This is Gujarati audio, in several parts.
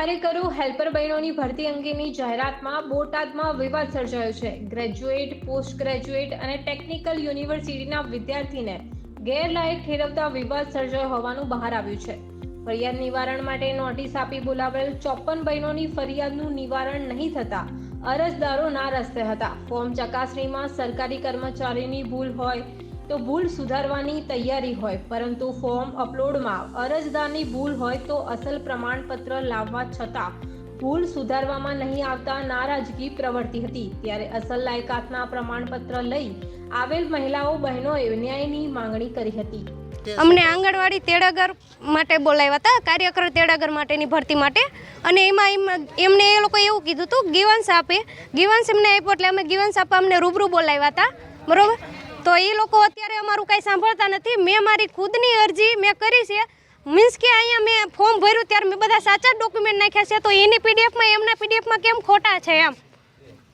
કાર્યકરો હેલ્પર બહેનોની ભરતી અંગેની જાહેરાતમાં બોટાદમાં વિવાદ સર્જાયો છે. ગ્રેજ્યુએટ પોસ્ટ ગ્રેજ્યુએટ અને ટેકનિકલ યુનિવર્સિટીના વિદ્યાર્થીને ગેરલાયક ઠેરવતા વિવાદ સર્જાયો હોવાનું બહાર આવ્યું છે. ફરિયાદ નિવારણ માટે નોટિસ આપી બોલાવેલ ચોપન બહેનોની ફરિયાદનું નિવારણ નહીં થતા અરજદારો ના રસ્તે હતા. ફોર્મ ચકાસણીમાં સરકારી કર્મચારીની ભૂલ હોય તો ભૂલ સુધારવાની તૈયારી હોય, પરંતુ ફોર્મ અપલોડમાં અરજદારની ભૂલ હોય તો અસલ પ્રમાણપત્ર લાવવા છતાં ભૂલ સુધારવામાં નહીં આવતા નારાજગી પ્રવર્તી હતી. ત્યારે અસલ લાયકાતના પ્રમાણપત્ર લઈ આવેલ મહિલાઓ બહેનોએ ન્યાયની માંગણી કરી હતી. અમને આંગણવાડી તેડાગર માટે બોલાવ્યા હતા, કાર્યકર તેડાગર માટેની ભરતી માટે. અને એમાં એમ, એમને એ લોકો એવું કીધું હતું ગિવન્સ આપે. ગિવન્સ એમને આપ્યો એટલે અમે ગીવન્સ આપવા અમને રૂબરૂ બોલાવ્યા હતા, બરોબર? તો એ લોકો અત્યારે અમારું કાંઈ સાંભળતા નથી. મેં મારી ખુદની અરજી મેં કરી છે. મીન્સ કે અહીંયા મેં ફોર્મ ભર્યું ત્યારે મેં બધા સાચા ડોક્યુમેન્ટ નાખ્યા છે. તો એની પીડીએફમાં એમના પીડીએફમાં કેમ ખોટા છે એમ?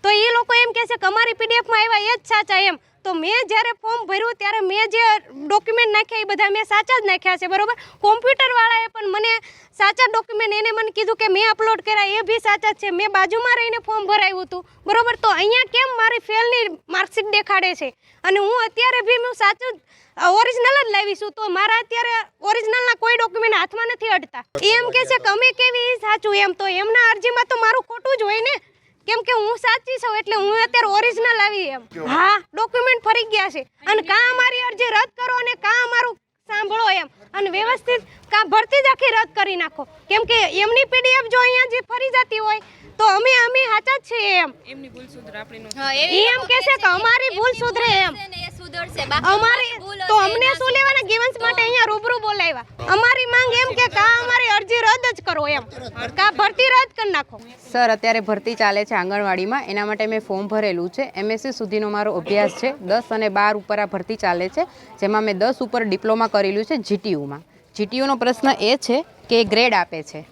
તો એ લોકો એમ કહે છે અમારી પીડીએફમાં આવ્યા એ જ સાચા એમ. તો મેં જ્યારે ફોર્મ ભર્યું ત્યારે મેં જે ડોક્યુમેન્ટ નાખ્યા એ બધા મેં સાચા જ નાખ્યા છે, બરોબર? કોમ્પ્યુટરવાળાએ પણ મને સાચા ડોક્યુમેન્ટ એને મને કીધું કે મેં અપલોડ કર્યા એ બી સાચા છે. મેં બાજુમાં રહીને ફોર્મ ભરાયું હતું, બરાબર? તો અહીંયા કેમ મારી ફેલની માર્કશીટ દેખાડે છે? અને હું અત્યારે બી હું સાચું ઓરિજિનલ જ લાવીશું તો મારા અત્યારે ઓરિજિનલના કોઈ ડોક્યુમેન્ટ હાથમાં નથી અડતા. એમ કહે છે કે અમે કેવી સાચું એમ? તો એમના અરજીમાં તો મારું ખોટું જ હોય ને? કેમ કે હું સાચી છું એટલે હું અત્યારે ઓરિજિનલ આવી એમ. હા ડોક્યુમેન્ટ ફરી ગયા છે. અને કાં અમારી અરજી રદ કરો અને કાં અમારું સાંભળો એમ. અને વ્યવસ્થિત કાં ભરતી જ આખી રદ કરી નાખો. કેમ કે એમની પીડીએફ જો અહીંયા જે ફરી જતી હોય તો અમે અમે સાચા જ છીએ એમ. એમની ભૂલ સુધરે આપણી હા, એમ કે છે કે અમારી ભૂલ સુધરે એમ. સુધરશે. બાકી અમારી ભૂલ તો અમને શું લેવાના? ગીવન્સ માટે અહીંયા રૂબરૂ બોલાવ્યા. અમારી માંગ એમ કે કાં અમારી અરજી રદ જ કરો એમ. કા ભરતી રદ કરી નાખો. સર, અત્યારે ભરતી ચાલે છે આંગણવાડીમાં. એના માટે મેં ફોર્મ ભરેલું છે. એમએસસી સુધીનો મારો અભ્યાસ છે. દસ અને બાર ઉપર આ ભરતી ચાલે છે. જેમાં મેં દસ ઉપર ડિપ્લોમા કરેલું છે જીટીયુમાં જીટીયુનો પ્રશ્ન એ છે કે ગ્રેડ આપે છે.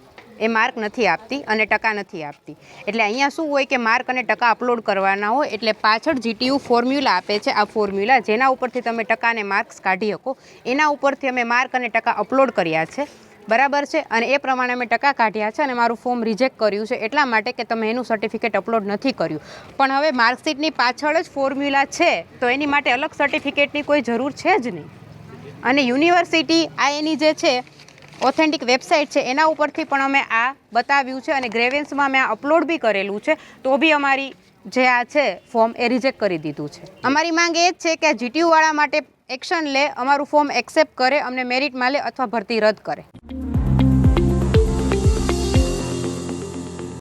એ માર્ક નથી આપતી અને ટકા નથી આપતી. એટલે અહીંયા શું હોય કે માર્ક અને ટકા અપલોડ કરવાના હોય, એટલે પાછળ જીટીયુ ફોર્મ્યુલા આપે છે આ ફોર્મ્યુલા જેના ઉપરથી તમે ટકાને માર્ક્સ કાઢી શકો. એના ઉપરથી અમે માર્ક અને ટકા અપલોડ કર્યા છે. બરાબર છે અને એ પ્રમાણે મેં ટકા કાઢ્યા છે અને મારું ફોર્મ રિજેક્ટ કર્યું છે એટલા માટે કે તમે એનું સર્ટિફિકેટ અપલોડ નથી કર્યું. પણ હવે માર્કશીટની પાછળ જ ફોર્મ્યુલા છે, તો એની માટે અલગ સર્ટિફિકેટની કોઈ જરૂર છે જ નહીં. અને યુનિવર્સિટી આ એની જે છે ઓથેન્ટિક વેબસાઇટ છે, એના ઉપરથી પણ અમે આ બતાવ્યું છે અને ગ્રેવેન્સમાં મેં આ અપલોડ બી કરેલું છે. તો બી અમારી જે આ છે ફોર્મ એ રિજેક્ટ કરી દીધું છે. અમારી માંગ એ જ છે કે જીટીયુવાળા માટે એક્શન લે, અમારું ફોર્મ એક્સેપ્ટ કરે, અમને મેરિટમાં લે અથવા ભરતી રદ કરે.